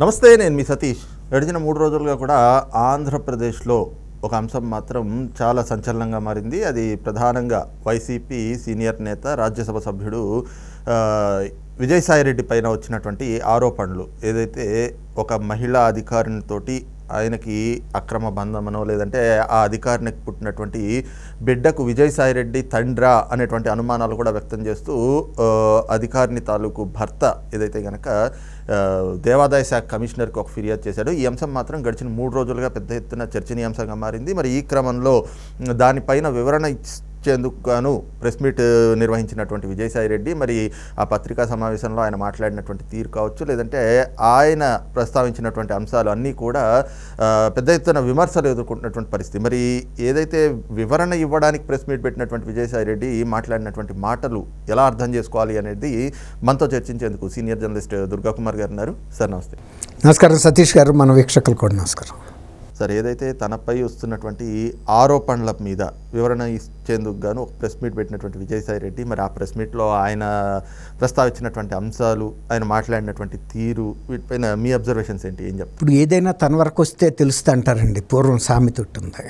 నమస్తే నేను మీ సతీష్. గడిచిన మూడు రోజులుగా కూడా ఆంధ్రప్రదేశ్లో ఒక అంశం మాత్రం చాలా సంచలనంగా మారింది. అది ప్రధానంగా వైసీపీ సీనియర్ నేత రాజ్యసభ సభ్యుడు విజయసాయిరెడ్డి పైన వచ్చినటువంటి ఆరోపణలు. ఏదైతే ఒక మహిళా అధికారినితోటి ఆయనకి అక్రమ బంధమనో లేదంటే ఆ అధికారినికి పుట్టినటువంటి బిడ్డకు విజయసాయిరెడ్డి తండ్రా అనేటువంటి అనుమానాలు కూడా వ్యక్తం చేస్తూ అధికారిని తాలూకు భర్త ఏదైతే కనుక దేవాదాయ శాఖ కమిషనర్కి ఒక ఫిర్యాదు చేశాడు. ఈ అంశం మాత్రం గడిచిన మూడు రోజులుగా పెద్ద ఎత్తున చర్చనీయాంశంగా మారింది. మరి ఈ క్రమంలో దానిపైన వివరణ ఇచ్చేందుకు గాను ప్రెస్ మీట్ నిర్వహించినటువంటి విజయసాయి రెడ్డి మరి ఆ పత్రికా సమావేశంలో ఆయన మాట్లాడినటువంటి తీరు కావచ్చు లేదంటే ఆయన ప్రస్తావించినటువంటి అంశాలు అన్నీ కూడా పెద్ద ఎత్తున విమర్శలు ఎదుర్కొంటున్నటువంటి పరిస్థితి. మరి ఏదైతే వివరణ ఇవ్వడానికి ప్రెస్ మీట్ పెట్టినటువంటి విజయసాయి రెడ్డి మాట్లాడినటువంటి మాటలు ఎలా అర్థం చేసుకోవాలి అనేది మనతో చర్చించేందుకు సీనియర్ జర్నలిస్ట్ దుర్గా కుమార్ గారు ఉన్నారు. సార్ నమస్తే. నమస్కారం. సతీష్ గారు మన వీక్షకులు కూడా నమస్కారం. సార్ ఏదైతే తనపై వస్తున్నటువంటి ఆరోపణల మీద వివరణ ఇచ్చేందుకు గాను ఒక ప్రెస్ మీట్ పెట్టినటువంటి విజయసాయి రెడ్డి మరి ఆ ప్రెస్ మీట్లో ఆయన ప్రస్తావించినటువంటి అంశాలు ఆయన మాట్లాడినటువంటి తీరు వీటిపైన మీ అబ్జర్వేషన్స్ ఏంటి? ఏం చెప్తారు? ఇప్పుడు ఏదైనా తన వరకు వస్తే తెలుస్తుంది అంటారండి పూర్వం సామెత ఉంటుంది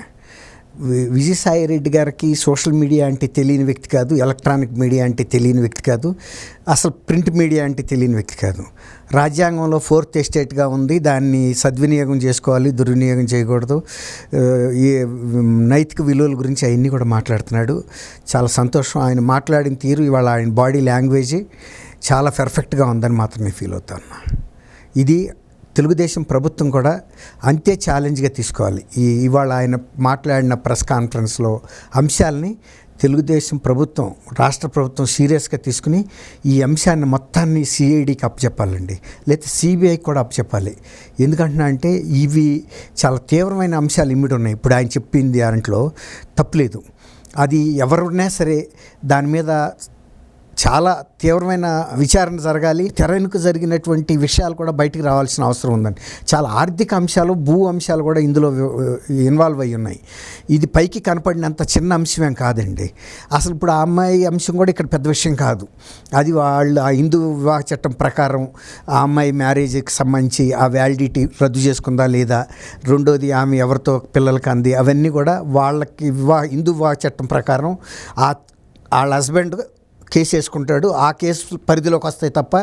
విజయసాయి రెడ్డి గారికి సోషల్ మీడియా అంటే తెలియని వ్యక్తి కాదు ఎలక్ట్రానిక్ మీడియా అంటే తెలియని వ్యక్తి కాదు అసలు ప్రింట్ మీడియా అంటే తెలియని వ్యక్తి కాదు. రాజ్యాంగంలో ఫోర్త్ ఎస్టేట్గా ఉంది దాన్ని సద్వినియోగం చేసుకోవాలి దుర్వినియోగం చేయకూడదు. ఈ నైతిక విలువల గురించి అవన్నీ కూడా మాట్లాడుతున్నాడు. చాలా సంతోషం. ఆయన మాట్లాడిన తీరు ఇవాళ ఆయన బాడీ లాంగ్వేజ్ చాలా పర్ఫెక్ట్గా ఉందని మాత్రం నేను ఫీల్ అవుతాను ఇది తెలుగుదేశం ప్రభుత్వం కూడా అంతే ఛాలెంజ్గా తీసుకోవాలి. ఈ ఇవాళ ఆయన మాట్లాడిన ప్రెస్ కాన్ఫరెన్స్లో అంశాలని తెలుగుదేశం ప్రభుత్వం రాష్ట్ర ప్రభుత్వం సీరియస్గా తీసుకుని ఈ అంశాన్ని మొత్తాన్ని సిఐడికి అప్పచెప్పాలండి. లేకపోతే సిబిఐకి కూడా అప్పచెప్పాలి. ఎందుకంటున్నా అంటే ఇవి చాలా తీవ్రమైన అంశాలు ఇమిడి ఉన్నాయి. ఇప్పుడు ఆయన చెప్పింది దాంట్లో తప్పులేదు. అది ఎవరున్నా సరే దాని మీద చాలా తీవ్రమైన విచారణ జరగాలి. తెరవెనుక జరిగినటువంటి విషయాలు కూడా బయటికి రావాల్సిన అవసరం ఉందండి. చాలా ఆర్థిక అంశాలు భూ అంశాలు కూడా ఇందులో ఇన్వాల్వ్ అయి ఉన్నాయి. ఇది పైకి కనపడినంత చిన్న అంశమేం కాదండి. అసలు ఇప్పుడు ఆ అమ్మాయి అంశం కూడా ఇక్కడ పెద్ద విషయం కాదు. అది వాళ్ళు ఆ హిందూ వివాహ చట్టం ప్రకారం ఆ అమ్మాయి మ్యారేజ్కి సంబంధించి ఆ వ్యాలిడిటీ రద్దు చేసుకుందా లేదా రెండోది ఆమె ఎవరితో పిల్లలకి అంది అవన్నీ కూడా వాళ్ళకి వివాహ హిందూ వివాహ చట్టం ప్రకారం ఆ వాళ్ళ హస్బెండ్ కేసు వేసుకుంటాడు. ఆ కేసు పరిధిలోకి వస్తాయి తప్ప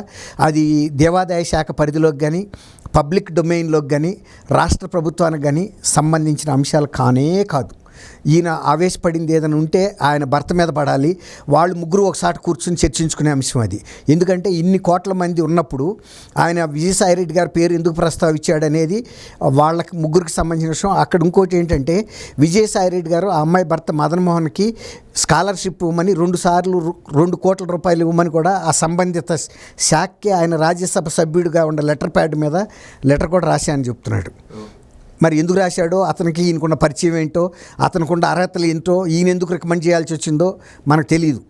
అది దేవాదాయ శాఖ పరిధిలోకి కానీ పబ్లిక్ డొమైన్లోకి కానీ రాష్ట్ర ప్రభుత్వానికి కానీ సంబంధించిన అంశాలు కానే కాదు. ఈయన ఆవేశపడింది ఏదైనా ఉంటే ఆయన భర్త మీద పడాలి. వాళ్ళు ముగ్గురు ఒకసారి కూర్చుని చర్చించుకునే అంశం అది. ఎందుకంటే ఇన్ని కోట్ల మంది ఉన్నప్పుడు ఆయన విజయసాయి రెడ్డి గారి పేరు ఎందుకు ప్రస్తావించాడు అనేది వాళ్ళకి ముగ్గురికి సంబంధించిన విషయం. అక్కడ ఇంకోటి ఏంటంటే విజయసాయి రెడ్డి గారు ఆ అమ్మాయి భర్త మదన్మోహన్కి స్కాలర్షిప్ ఇవ్వమని రెండు సార్లు రెండు కోట్ల రూపాయలు ఇవ్వమని కూడా ఆ సంబంధిత శాఖకి ఆయన రాజ్యసభ సభ్యుడిగా ఉన్న లెటర్ ప్యాడ్ మీద లెటర్ కూడా రాశాయని చెప్తున్నాడు. మరి ఎందుకు రాశాడో అతనికి ఈయనకున్న పరిచయం ఏంటో అతనికున్న అర్హతలు ఏంటో ఈయన ఎందుకు రికమెండ్ చేయాల్సి వచ్చిందో మనకు తెలియదు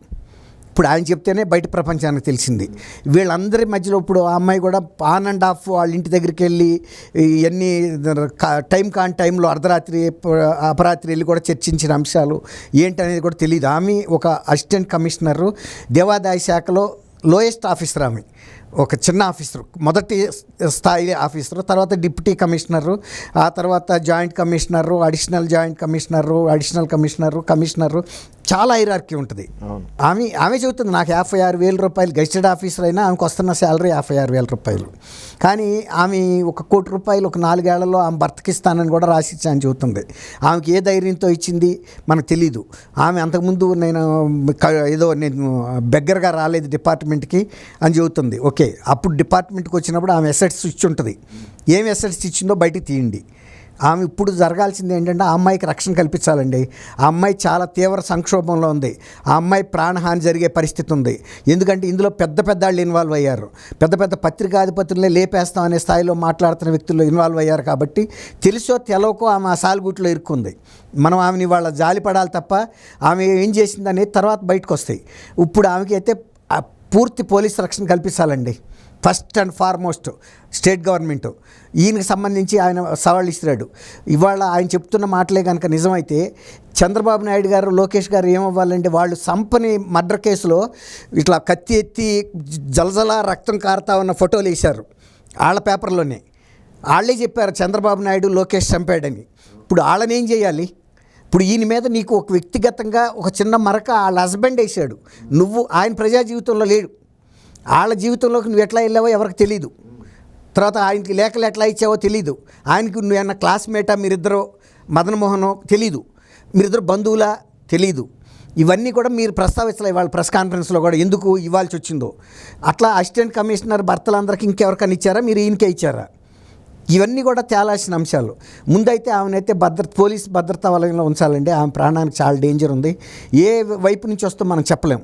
ఇప్పుడు ఆయన చెప్తేనే బయట ప్రపంచానికి తెలిసింది. వీళ్ళందరి మధ్యలో ఇప్పుడు ఆ అమ్మాయి కూడా ఆన్ అండ్ ఆఫ్ వాళ్ళ ఇంటి దగ్గరికి వెళ్ళి ఇవన్నీ టైం కాని టైంలో అర్ధరాత్రి అపరాత్రి వెళ్ళి కూడా చర్చించిన అంశాలు ఏంటనేది కూడా తెలియదు ఆమె ఒక అసిస్టెంట్ కమిషనర్ దేవాదాయ శాఖలో లోయెస్ట్ ఆఫీసర్ ఆమె. ఒక చిన్న ఆఫీసరు మొదటి స్థాయి ఆఫీసరు తర్వాత డిప్యూటీ కమిషనరు ఆ తర్వాత joint commissioner additional joint commissioner additional commissioner commissioner చాలా ఐరార్కీ ఉంటుంది. ఆమె ఆమె చెబుతుంది నాకు యాభై ఆరు వేల రూపాయలు గెస్టెడ్ ఆఫీసర్ అయినా ఆమెకు వస్తున్న శాలరీ యాభై ఆరు వేల రూపాయలు. కానీ ఆమె ఒక కోటి రూపాయలు ఒక నాలుగేళ్ళలో ఆమె భర్తకి ఇస్తానని కూడా రాసి ఇచ్చాను చెబుతుంది. ఆమెకి ఏ ధైర్యంతో ఇచ్చింది? మనకు తెలీదు. ఆమె అంతకుముందు నేను ఏదో నేను బెగ్గరగా రాలేదు డిపార్ట్మెంట్కి అని చెబుతుంది. ఓకే అప్పుడు డిపార్ట్మెంట్కి వచ్చినప్పుడు ఆమె ఎసెట్స్ ఇచ్చి ఉంటుంది. ఏం ఎసెట్స్ ఇచ్చిందో బయటికి తీయండి. ఆమె ఇప్పుడు జరగాల్సింది ఏంటంటే ఆ అమ్మాయికి రక్షణ కల్పించాలండి. ఆ అమ్మాయి చాలా తీవ్ర సంక్షోభంలో ఉంది. ఆ అమ్మాయి ప్రాణహాని జరిగే పరిస్థితి ఉంది. ఎందుకంటే ఇందులో పెద్ద పెద్ద వాళ్ళు ఇన్వాల్వ్ అయ్యారు. పెద్ద పెద్ద పత్రికాధిపతులనే లేపేస్తాం అనే స్థాయిలో మాట్లాడుతున్న వ్యక్తులు ఇన్వాల్వ్ అయ్యారు కాబట్టి తెలుసో తెలవకో ఆమె ఆ సాలుగుట్లో ఇరుక్కుంది. మనం ఆమెని వాళ్ళ జాలి పడాలి తప్ప ఆమె ఏం చేసిందనే తర్వాత బయటకు వస్తాయి ఇప్పుడు ఆమెకి అయితే పూర్తి పోలీస్ రక్షణ కల్పించాలండి first and foremost state government. ఈయనకి సంబంధించి ఆయన సవాళ్ళు ఇస్తున్నాడు. ఇవాళ ఆయన చెప్తున్న మాటలే కనుక నిజమైతే చంద్రబాబు నాయుడు గారు లోకేష్ గారు ఏమవ్వాలంటే వాళ్ళు సంపని మర్డర్ కేసులో ఇట్లా కత్తి ఎత్తి జలజల రక్తం కారుతా ఉన్న ఫోటోలు వేశారు వాళ్ళ పేపర్లోనే. వాళ్ళే చెప్పారు చంద్రబాబు నాయుడు లోకేష్ చంపాడని. ఇప్పుడు వాళ్ళని ఏం చేయాలి? ఇప్పుడు ఈయన మీద నీకు ఒక వ్యక్తిగతంగా ఒక చిన్న మరక వాళ్ళ హస్బెండ్ వేసాడు నువ్వు ఆయన ప్రజా జీవితంలో లేడు. వాళ్ళ జీవితంలోకి నువ్వు ఎట్లా వెళ్ళావో ఎవరికి తెలియదు తర్వాత ఆయనకి లేఖలు ఎట్లా ఇచ్చావో తెలీదు. ఆయనకి నువ్వు ఏమన్నా క్లాస్మేటా మీరిద్దరూ మదనమోహనో తెలీదు. మీరిద్దరు బంధువులా తెలీదు. ఇవన్నీ కూడా మీరు ప్రస్తావించలే ఇవాళ ప్రెస్ కాన్ఫరెన్స్లో కూడా ఎందుకు ఇవ్వాల్సి వచ్చిందో. అట్లా అసిస్టెంట్ కమిషనర్ భర్తలందరికీ ఇంకెవరికైనా ఇచ్చారా? మీరు ఈయనకే ఇచ్చారా? ఇవన్నీ కూడా తేలాల్సిన అంశాలు. ముందైతే ఆమెనైతే భద్రత పోలీస్ భద్రతా వలయంలో ఉంచాలండి. ఆమె ప్రాణానికి చాలా డేంజర్ ఉంది. ఏ వైపు నుంచి వస్తుందో మనం చెప్పలేం.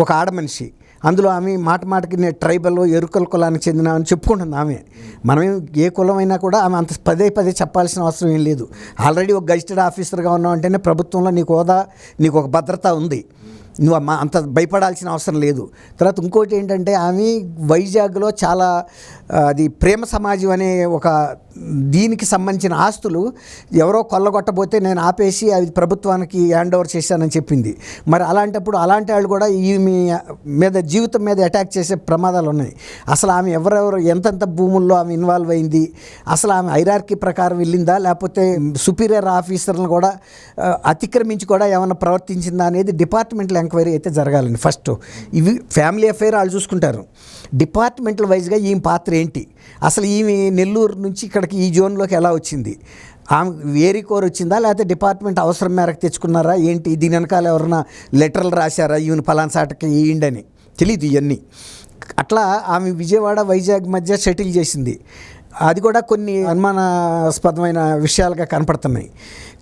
ఒక ఆడ మనిషి అందులో ఆమె మాట మాటకి నేను ట్రైబల్ ఎరుకల కులానికి చెందిన అని చెప్పుకుంటుంది ఆమె. మనం ఏ కులమైనా కూడా ఆమె అంత పదే పదే చెప్పాల్సిన అవసరం ఏం లేదు. ఆల్రెడీ ఒక గజిటెడ్ ఆఫీసర్గా ఉన్నావు అంటేనే ప్రభుత్వంలో నీకు హోదా నీకు ఒక భద్రత ఉంది. నువ్వు అంత భయపడాల్సిన అవసరం లేదు. తర్వాత ఇంకోటి ఏంటంటే ఆమె వైజాగ్లో చాలా అది ప్రేమ సమాజం అనే ఒక దీనికి సంబంధించిన ఆస్తులు ఎవరో కొల్లగొట్టబోతే నేను ఆపేసి అది ప్రభుత్వానికి హ్యాండ్ ఓవర్ చేశానని చెప్పింది. మరి అలాంటప్పుడు అలాంటి వాళ్ళు కూడా ఈ మీ మీద జీవితం మీద అటాక్ చేసే ప్రమాదాలు ఉన్నాయి. అసలు ఆమె ఎవరెవరు ఎంతెంత భూముల్లో ఆమె ఇన్వాల్వ్ అయింది అసలు ఆమె ఐరార్కీ ప్రకారం వెళ్ళిందా లేకపోతే సుపీరియర్ ఆఫీసర్లను కూడా అతిక్రమించి కూడా ఏమైనా ప్రవర్తించిందా అనేది డిపార్ట్మెంటల్ ఎంక్వైరీ అయితే జరగాలండి ఫస్ట్. ఇవి ఫ్యామిలీ అఫైర్ వాళ్ళు చూసుకుంటారు. డిపార్ట్మెంటల్ వైజ్గా ఈమె పాత్ర ఏంటి? అసలు ఈమె నెల్లూరు నుంచి ఇక్కడికి ఈ జోన్లోకి ఎలా వచ్చింది? ఆమె వేరే కోర్ వచ్చిందా? లేకపోతే డిపార్ట్మెంట్ అవసరం మేరకు తెచ్చుకున్నారా? ఏంటి? దీని వెనకాల ఎవరైనా లెటర్లు రాశారా? ఈమెను పలాన్సాటకి సాటకి ఇయ్యండి తెలియదు ఇవన్నీ అట్లా ఆమె విజయవాడ వైజాగ్ మధ్య సెటిల్ చేసింది. అది కూడా కొన్ని అనుమానాస్పదమైన విషయాలుగా కనపడుతున్నాయి.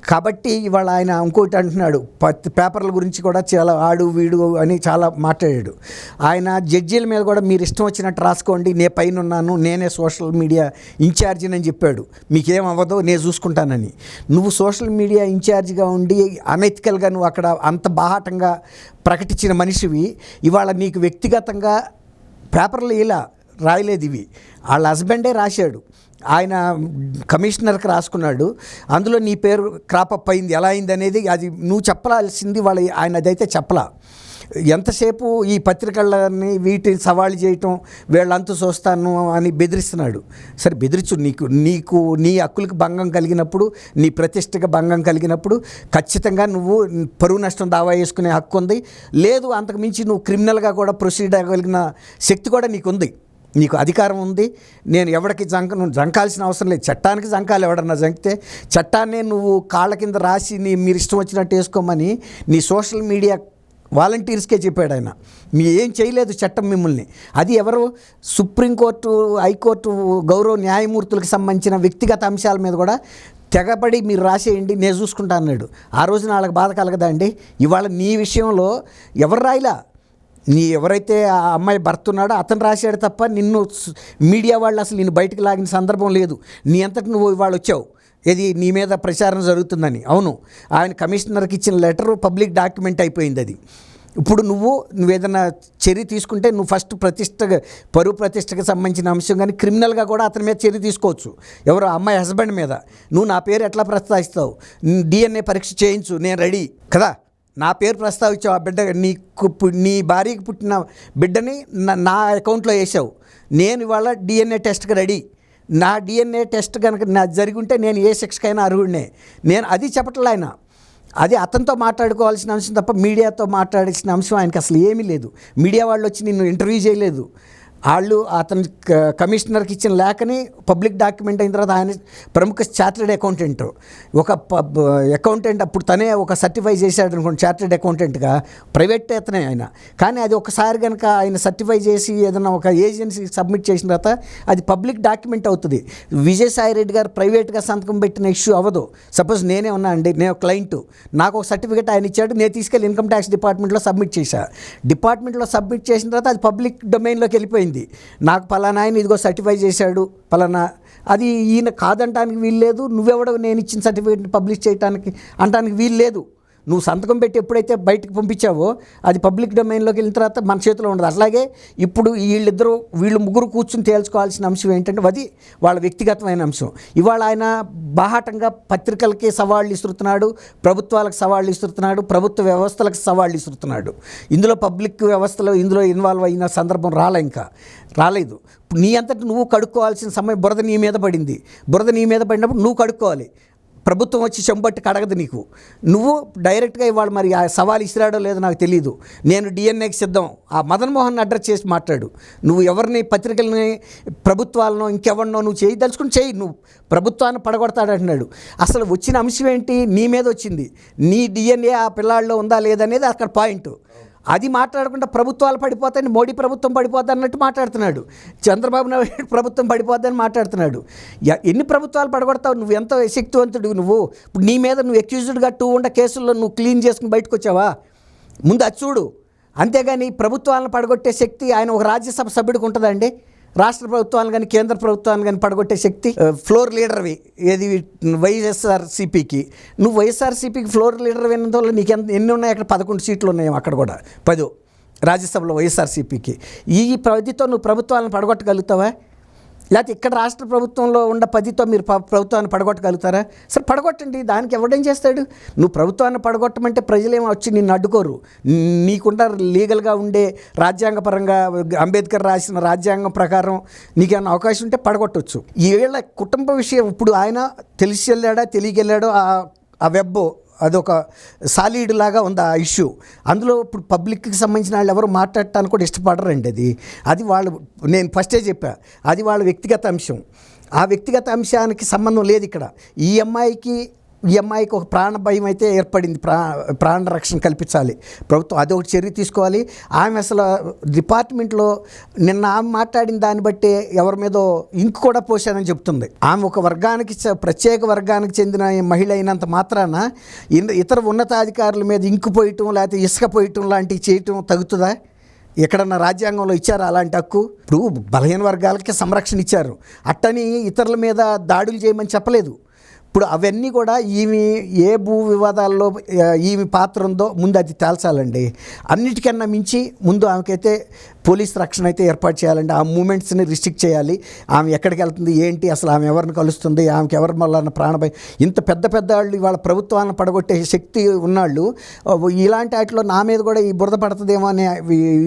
కాబట్టి ఇవాళ ఆయన ఇంకోటి అంటున్నాడు పత్తి పేపర్ల గురించి కూడా చాలా ఆడు వీడు అని చాలా మాట్లాడాడు. ఆయన జడ్జీల మీద కూడా మీరు ఇష్టం వచ్చినట్టు రాసుకోండి నే పైన ఉన్నాను నేనే సోషల్ మీడియా ఇన్ఛార్జిని అని చెప్పాడు. మీకేం అవ్వదో నేను చూసుకుంటానని. నువ్వు సోషల్ మీడియా ఇన్ఛార్జిగా ఉండి అనైతికల్గా నువ్వు అక్కడ అంత బాహాటంగా ప్రకటించిన మనిషివి. ఇవాళ నీకు వ్యక్తిగతంగా పేపర్లు ఇలా రాయలేదు ఇవి. వాళ్ళ హస్బెండే రాశాడు. ఆయన కమిషనర్కి రాసుకున్నాడు. అందులో నీ పేరు క్రాపప్ అయింది ఎలా అయింది అనేది అది నువ్వు చెప్పాల్సింది వాళ్ళ ఆయన అదైతే చెప్పలా. ఎంతసేపు ఈ పత్రికలని వీటిని సవాళ్ళు చేయటం వీళ్ళంతా చూస్తాను అని బెదిరిస్తున్నాడు. సరే బెదిరించు నీకు నీకు నీ హక్కులకు భంగం కలిగినప్పుడు నీ ప్రతిష్టకు భంగం కలిగినప్పుడు ఖచ్చితంగా నువ్వు పరువు నష్టం దావా వేసుకునే హక్కు ఉంది. లేదు అంతకుమించి నువ్వు క్రిమినల్గా కూడా ప్రొసీడ్ అవ్వగలిగిన శక్తి కూడా నీకుంది. నీకు అధికారం ఉంది నేను ఎవరికి జంక నువ్వు జంకాల్సిన అవసరం లేదు. చట్టానికి జంకాలి ఎవడన్నా జంకితే చట్టాన్ని నువ్వు కాళ్ళ కింద రాసి నీ మీరు ఇష్టం వచ్చినట్టు వేసుకోమని నీ సోషల్ మీడియా వాలంటీర్స్కే చెప్పాడు ఆయన. మీ ఏం చేయలేదు చట్టం మిమ్మల్ని. అది ఎవరు? సుప్రీంకోర్టు హైకోర్టు గౌరవ న్యాయమూర్తులకు సంబంధించిన వ్యక్తిగత అంశాల మీద కూడా తెగబడి మీరు రాసేయండి నేను చూసుకుంటా అన్నాడు. ఆ రోజున వాళ్ళకి బాధ కలగదా అండి? ఇవాళ నీ విషయంలో ఎవరు రాయిలా? నీ ఎవరైతే ఆ అమ్మాయి భర్త ఉన్నాడో అతను రాశాడు తప్ప నిన్ను మీడియా వాళ్ళు అసలు నిన్ను బయటకు లాగిన సందర్భం లేదు. నీ అంతటి నువ్వు ఇవాళ వచ్చావు. ఇది నీ మీద ప్రచారం జరుగుతుందని. అవును. ఆయన కమిషనర్కి ఇచ్చిన లెటర్ పబ్లిక్ డాక్యుమెంట్ అయిపోయింది అది. ఇప్పుడు నువ్వు నువ్వు ఏదైనా చర్య తీసుకుంటే నువ్వు ఫస్ట్ ప్రతిష్ట పరువు ప్రతిష్టకు సంబంధించిన అంశం కానీ క్రిమినల్గా కూడా అతని మీద చర్య తీసుకోవచ్చు. ఎవరో? అమ్మాయి హస్బెండ్ మీద. నువ్వు నా పేరు ఎట్లా ప్రస్తావిస్తావు? డిఎన్ఏ పరీక్ష చేయించు. నేను రెడీ. కదా? నా పేరు ప్రస్తావించావు ఆ బిడ్డ నీకు నీ భార్యకి పుట్టిన బిడ్డని నా- నా అకౌంట్లో వేసావు. నేను ఇవాళ డిఎన్ఏ టెస్ట్కి రెడీ. నా డిఎన్ఏ టెస్ట్ కనుక నా జరిగి ఉంటే నేను ఏ శిక్షకైనా అర్హుడినే. నేను అది చెప్పట్లే ఆయన. అది అతనితో మాట్లాడుకోవాల్సిన అంశం తప్ప మీడియాతో మాట్లాడాల్సిన అంశం ఆయనకి అసలు ఏమీ లేదు. మీడియా వాళ్ళు వచ్చి నిన్ను ఇంటర్వ్యూ చేయలేదు. వాళ్ళు అతని క- కమిషనర్కి ఇచ్చిన లేఖని పబ్లిక్ డాక్యుమెంట్ అయిన తర్వాత ఆయన ప్రముఖ చార్టెడ్ అకౌంటెంట్. ఒక పబ్ అకౌంటెంట్ అప్పుడు తనే ఒక సర్టిఫై చేశాడు అనుకోండి చార్టెడ్ అకౌంటెంట్గా. ప్రైవేట్ అతనే ఆయన. కానీ అది ఒకసారి కనుక ఆయన సర్టిఫై చేసి ఏదైనా ఒక ఏజెన్సీకి సబ్మిట్ చేసిన తర్వాత అది పబ్లిక్ డాక్యుమెంట్ అవుతుంది. విజయసాయి రెడ్డి గారు ప్రైవేట్గా సంతకం పెట్టిన ఇష్యూ అవ్వదు. సపోజ్ నేనే ఉన్నా అండి నేను క్లయింట్. నాకు ఒక సర్టిఫికేట్ ఆయన ఇచ్చాడు నేను తీసుకెళ్ళి ఇన్కమ్ ట్యాక్స్ డిపార్ట్మెంట్లో సబ్మిట్ చేశా. డిపార్ట్మెంట్లో సబ్మిట్ చేసిన తర్వాత అది పబ్లిక్ డొమైన్లోకి వెళ్ళిపోయింది. నాకు పలానా ఆయన ఇదిగో సర్టిఫై చేశాడు పలానా. అది ఈయన కాదంటానికి వీలు లేదు నువ్వెవడో నేను ఇచ్చిన సర్టిఫికేట్ని పబ్లిష్ చేయడానికి అంటానికి వీలు లేదు నువ్వు సంతకం పెట్టి ఎప్పుడైతే బయటకు పంపించావో అది పబ్లిక్ డొమైన్లోకి వెళ్ళిన తర్వాత మన చేతిలో ఉండదు. అట్లాగే ఇప్పుడు వీళ్ళిద్దరూ వీళ్ళు ముగ్గురు కూర్చుని తేల్చుకోవాల్సిన అంశం ఏంటంటే అది వాళ్ళ వ్యక్తిగతమైన అంశం. ఇవాళ ఆయన బాహాటంగా పత్రికలకి సవాళ్ళు ఇస్తున్నాడు ప్రభుత్వాలకు సవాళ్ళు ఇస్తున్నాడు ప్రభుత్వ వ్యవస్థలకు సవాళ్ళు ఇస్తున్నాడు ఇందులో పబ్లిక్ వ్యవస్థలో ఇందులో ఇన్వాల్వ్ అయిన సందర్భం రాలే ఇంకా. రాలేదు. ఇప్పుడు నీ అంతటి నువ్వు కడుక్కోవాల్సిన సమయం బురద నీ మీద పడింది. బురద నీ మీద పడినప్పుడు నువ్వు కడుక్కోవాలి. ప్రభుత్వం వచ్చి చెంబట్టి కడగదు నీకు. నువ్వు డైరెక్ట్గా ఇవాళ మరి ఆ సవాల్ ఇసిరాడో లేదో నాకు తెలియదు నేను డిఎన్ఏకి సిద్ధం. ఆ మదన్ మోహన్ అడ్రస్ చేసి మాట్లాడు. నువ్వు ఎవరిని పత్రికలని ప్రభుత్వాలను ఇంకెవరినో నువ్వు చేయదలుచుకుని చేయి. నువ్వు ప్రభుత్వాన్ని పడగొడతాడు అంటున్నాడు. అసలు వచ్చిన అంశం ఏంటి? నీ మీద వచ్చింది. నీ డిఎన్ఏ ఆ పిల్లాడిలో ఉందా లేదనేది అక్కడ పాయింట్. అది మాట్లాడకుండా ప్రభుత్వాలు పడిపోతాయని మోడీ ప్రభుత్వం పడిపోద్ది అన్నట్టు మాట్లాడుతున్నాడు. చంద్రబాబు నాయుడు ప్రభుత్వం పడిపోద్దని మాట్లాడుతున్నాడు. ఎన్ని ప్రభుత్వాలు పడగొడతావు? నువ్వు ఎంత శక్తివంతుడు నువ్వు? ఇప్పుడు నీ మీద నువ్వు ఎక్యూజ్డ్గా టూ ఉండ కేసుల్లో నువ్వు క్లీన్ చేసుకుని బయటకు వచ్చావా ముందు అది చూడు. అంతేగాని ప్రభుత్వాలను పడగొట్టే శక్తి ఆయన ఒక రాజ్యసభ సభ్యుడికి ఉంటుందండి రాష్ట్ర ప్రభుత్వాన్ని కానీ కేంద్ర ప్రభుత్వాన్ని కానీ పడగొట్టే శక్తి ఫ్లోర్ లీడర్వి. ఏది వైఎస్ఆర్సీపీకి? నువ్వు వైఎస్ఆర్సీపీకి ఫ్లోర్ లీడర్ వినందువల్ల నీకు ఎంత ఎన్ని ఉన్నాయి? అక్కడ పదకొండు సీట్లు ఉన్నాయి అక్కడ కూడా. పదో రాజ్యసభలో వైఎస్ఆర్సీపీకి. ఈ పదితో నువ్వు ప్రభుత్వాలను పడగొట్టగలుగుతావా? లేకపోతే ఇక్కడ రాష్ట్ర ప్రభుత్వంలో ఉన్న పదితో మీరు ప్రభుత్వాన్ని పడగొట్టగలుగుతారా? సరే పడగొట్టండి. దానికి ఎవడేం చేస్తాడు? నువ్వు ప్రభుత్వాన్ని పడగొట్టమంటే ప్రజలేమో వచ్చి నిన్ను అడ్డుకోరు. నీకుండా లీగల్గా ఉండే రాజ్యాంగపరంగా అంబేద్కర్ రాసిన రాజ్యాంగం ప్రకారం నీకేమైనా అవకాశం ఉంటే పడగొట్టవచ్చు ఈ వీళ్ళ కుటుంబ విషయం ఇప్పుడు ఆయన తెలిసి వెళ్ళాడా తెలియకెళ్ళాడో ఆ ఆ వెబ్ అదొక సాలిడ్ లాగా ఉంది ఆ ఇష్యూ అందులో ఇప్పుడు పబ్లిక్కి సంబంధించిన వాళ్ళు ఎవరు మాట్లాడటానికి కూడా ఇష్టపడరండి అది. అది వాళ్ళు నేను ఫస్టే చెప్పా అది వాళ్ళ వ్యక్తిగత అంశం. ఆ వ్యక్తిగత అంశానికి సంబంధం లేదు ఇక్కడ. ఈ అమ్మాయికి ఈ అమ్మాయికి ఒక ప్రాణ భయం అయితే ఏర్పడింది. ప్రా ప్రాణ రక్షణ కల్పించాలి. ప్రభుత్వం అదొకటి చర్య తీసుకోవాలి. ఆమె అసలు డిపార్ట్మెంట్లో నిన్న ఆమె మాట్లాడిన దాన్ని బట్టి ఎవరి మీదో ఇంకు కూడా పోశానని చెప్తుంది. ఆమె ఒక వర్గానికి చ- ప్రత్యేక వర్గానికి చెందిన మహిళ అయినంత మాత్రాన ఇతర ఉన్నతాధికారుల మీద ఇంకు పోయటం లేకపోతే ఇసుక పోయటం లాంటివి చేయటం తగ్గుతుందా? ఎక్కడన్నా రాజ్యాంగంలో ఇచ్చారు అలాంటి హక్కు? ఇప్పుడు బలహీన వర్గాలకి సంరక్షణ ఇచ్చారు. అట్టని ఇతరుల మీద దాడులు చేయమని చెప్పలేదు. ఇప్పుడు అవన్నీ కూడా ఈమె ఏ భూ వివాదాల్లో ఈమె పాత్ర ఉందో ముందు అది తేల్చాలండి. అన్నిటికన్నా మించి ముందు ఆమెకైతే పోలీస్ రక్షణ అయితే ఏర్పాటు చేయాలండి. ఆ మూమెంట్స్ని రిస్ట్రిక్ట్ చేయాలి. ఆమె ఎక్కడికి వెళ్తుంది ఏంటి అసలు ఆమె ఎవరిని కలుస్తుంది ఆమెకి ఎవరి వల్ల ప్రాణభయం ఇంత పెద్ద పెద్ద వాళ్ళు ఇవాళ ప్రభుత్వాన్ని పడగొట్టే శక్తి ఉన్నాళ్ళు ఇలాంటి వాటిలో నా మీద కూడా ఈ బురద పడుతుందేమో అనే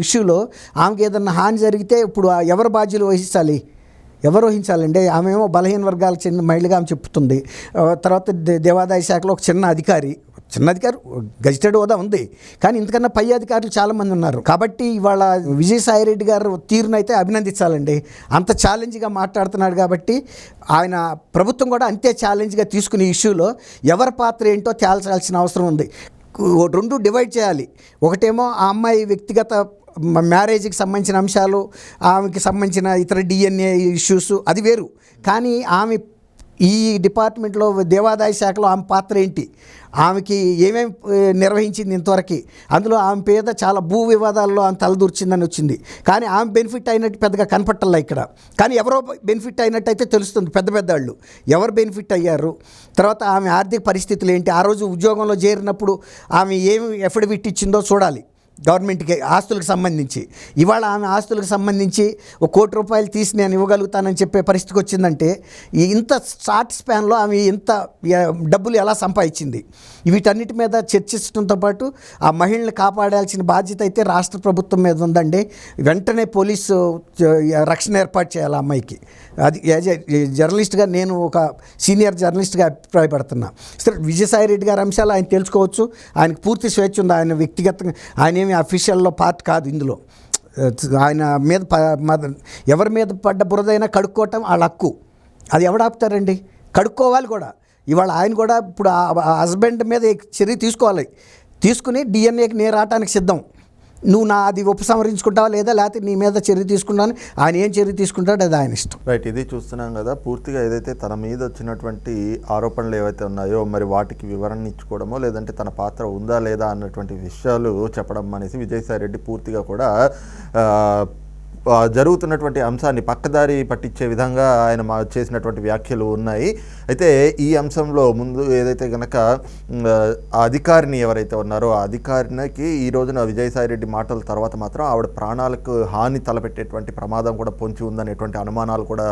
ఇష్యూలో ఆమెకి ఏదన్నా హాని జరిగితే ఇప్పుడు ఆ ఎవరు బాధ్యులు వహించాలి? ఎవరు వహించాలండి ఆమె ఏమో బలహీన వర్గాలకు చెందిన మహిళగా ఆమె చెప్తుంది. తర్వాత దేవాదాయ శాఖలో ఒక చిన్న అధికారి చిన్న అధికారి గజిటెడ్ హోదా ఉంది. కానీ ఇంతకన్నా పై అధికారులు చాలామంది ఉన్నారు. కాబట్టి ఇవాళ విజయసాయిరెడ్డి గారు గారు తీరునైతే అభినందించాలండి. అంత ఛాలెంజ్గా మాట్లాడుతున్నాడు కాబట్టి ఆయన ప్రభుత్వం కూడా అంతే ఛాలెంజ్గా తీసుకునే ఇష్యూలో ఎవరి పాత్ర ఏంటో తేల్చాల్సిన అవసరం ఉంది. ఓ- రెండు డివైడ్ చేయాలి. ఒకటేమో ఆ అమ్మాయి వ్యక్తిగత మ్యారేజ్కి సంబంధించిన అంశాలు ఆమెకి సంబంధించిన ఇతర డిఎన్ఏ ఇష్యూస్ అది వేరు. కానీ ఆమె ఈ డిపార్ట్మెంట్లో దేవాదాయ శాఖలో ఆమె పాత్ర ఏంటి? ఆమెకి ఏమేమి నిర్వహించింది ఇంతవరకు? అందులో ఆమె పేద చాలా భూ వివాదాల్లో ఆమె తలదూర్చిందని వచ్చింది. కానీ ఆమె బెనిఫిట్ అయినట్టు పెద్దగా కనపట్టల్లా ఇక్కడ. కానీ ఎవరో బెనిఫిట్ అయినట్టు అయితే తెలుస్తుంది పెద్ద పెద్ద వాళ్ళు. ఎవరు బెనిఫిట్ అయ్యారు? తర్వాత ఆమె ఆర్థిక పరిస్థితులు ఏంటి? ఆ రోజు ఉద్యోగంలో చేరినప్పుడు ఆమె ఏమి ఎఫిడవిట్ ఇచ్చిందో చూడాలి. గవర్నమెంట్కి ఆస్తులకు సంబంధించి. ఇవాళ ఆమె ఆస్తులకు సంబంధించి ఒక కోటి రూపాయలు తీసి నేను ఇవ్వగలుగుతానని చెప్పే పరిస్థితికి వచ్చిందంటే ఇంత షార్ట్ స్పాన్లో ఆమె ఇంత డబ్బులు ఎలా సంపాదించింది? వీటన్నిటి మీద చర్చించడంతో పాటు ఆ మహిళని కాపాడాల్సిన బాధ్యత అయితే రాష్ట్ర ప్రభుత్వం మీద ఉందండి. వెంటనే పోలీసు రక్షణ ఏర్పాటు చేయాలి అమ్మాయికి. అది యాజ్ జర్నలిస్ట్గా నేను ఒక సీనియర్ జర్నలిస్ట్గా అభిప్రాయపడుతున్నా. సరే విజయసాయి రెడ్డి గారి అంశాలు ఆయన తెలుసుకోవచ్చు. ఆయనకు పూర్తి స్వేచ్ఛ ఉంది. ఆయన వ్యక్తిగతంగా ఆయన ఏమి అఫీషియల్లో పార్ట్ కాదు ఇందులో. ఆయన మీద ఎవరి మీద పడ్డ బురదైనా కడుక్కోవటం వాళ్ళ హక్కు. అది ఎవడాపుతారండి కడుక్కోవాలి కూడా. ఇవాళ ఆయన కూడా ఇప్పుడు ఆ హస్బెండ్ మీద చర్య తీసుకోవాలి. తీసుకుని డిఎన్ఏకి నేరాటానికి సిద్ధం. నువ్వు నా అది ఉపసంహరించుకుంటావా లేదా లేకపోతే నీ మీద చర్య తీసుకుంటాను ఆయన ఏం చర్య తీసుకుంటాడో అది ఆయన ఇష్టం. రైట్ ఇది చూస్తున్నాం కదా పూర్తిగా ఏదైతే తన మీద వచ్చినటువంటి ఆరోపణలు ఏవైతే ఉన్నాయో మరి వాటికి వివరణ ఇచ్చుకోవడమో లేదంటే తన పాత్ర ఉందా లేదా అన్నటువంటి విషయాలు చెప్పడం అనేసి విజయసాయి రెడ్డి పూర్తిగా కూడా జరుగుతున్నటువంటి అంశాన్ని పక్కదారి పట్టించే విధంగా ఆయన మా చేసినటువంటి వ్యాఖ్యలు ఉన్నాయి. అయితే ఈ అంశంలో ముందు ఏదైతే గనక అధికారిని ఎవరైతే ఉన్నారో ఆ అధికారికి ఈ రోజున విజయసాయి రెడ్డి మాటల తర్వాత మాత్రం ఆవిడ ప్రాణాలకు హాని తలపెట్టేటువంటి ప్రమాదం కూడా పొంచి ఉందనేటువంటి అనుమానాలు కూడా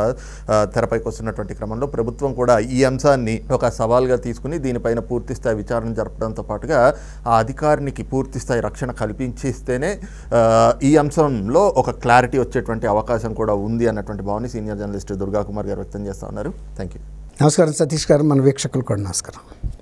తెరపైకి వస్తున్నటువంటి క్రమంలో ప్రభుత్వం కూడా ఈ అంశాన్ని ఒక సవాల్గా తీసుకుని దీనిపైన పూర్తిస్థాయి విచారణ జరపడంతో పాటుగా ఆ అధికారికి పూర్తిస్థాయి రక్షణ కల్పించిస్తేనే ఈ అంశంలో ఒక క్లారిటీ వచ్చేటువంటి అవకాశం కూడా ఉంది అన్నటువంటి భావన సీనియర్ జర్నలిస్ట్ దుర్గా కుమార్ గారు వ్యక్తం చేస్తూ ఉన్నారు. థ్యాంక్ యూ నమస్కారం సతీష్ గారు. మన వీక్షకులు కూడా నమస్కారం.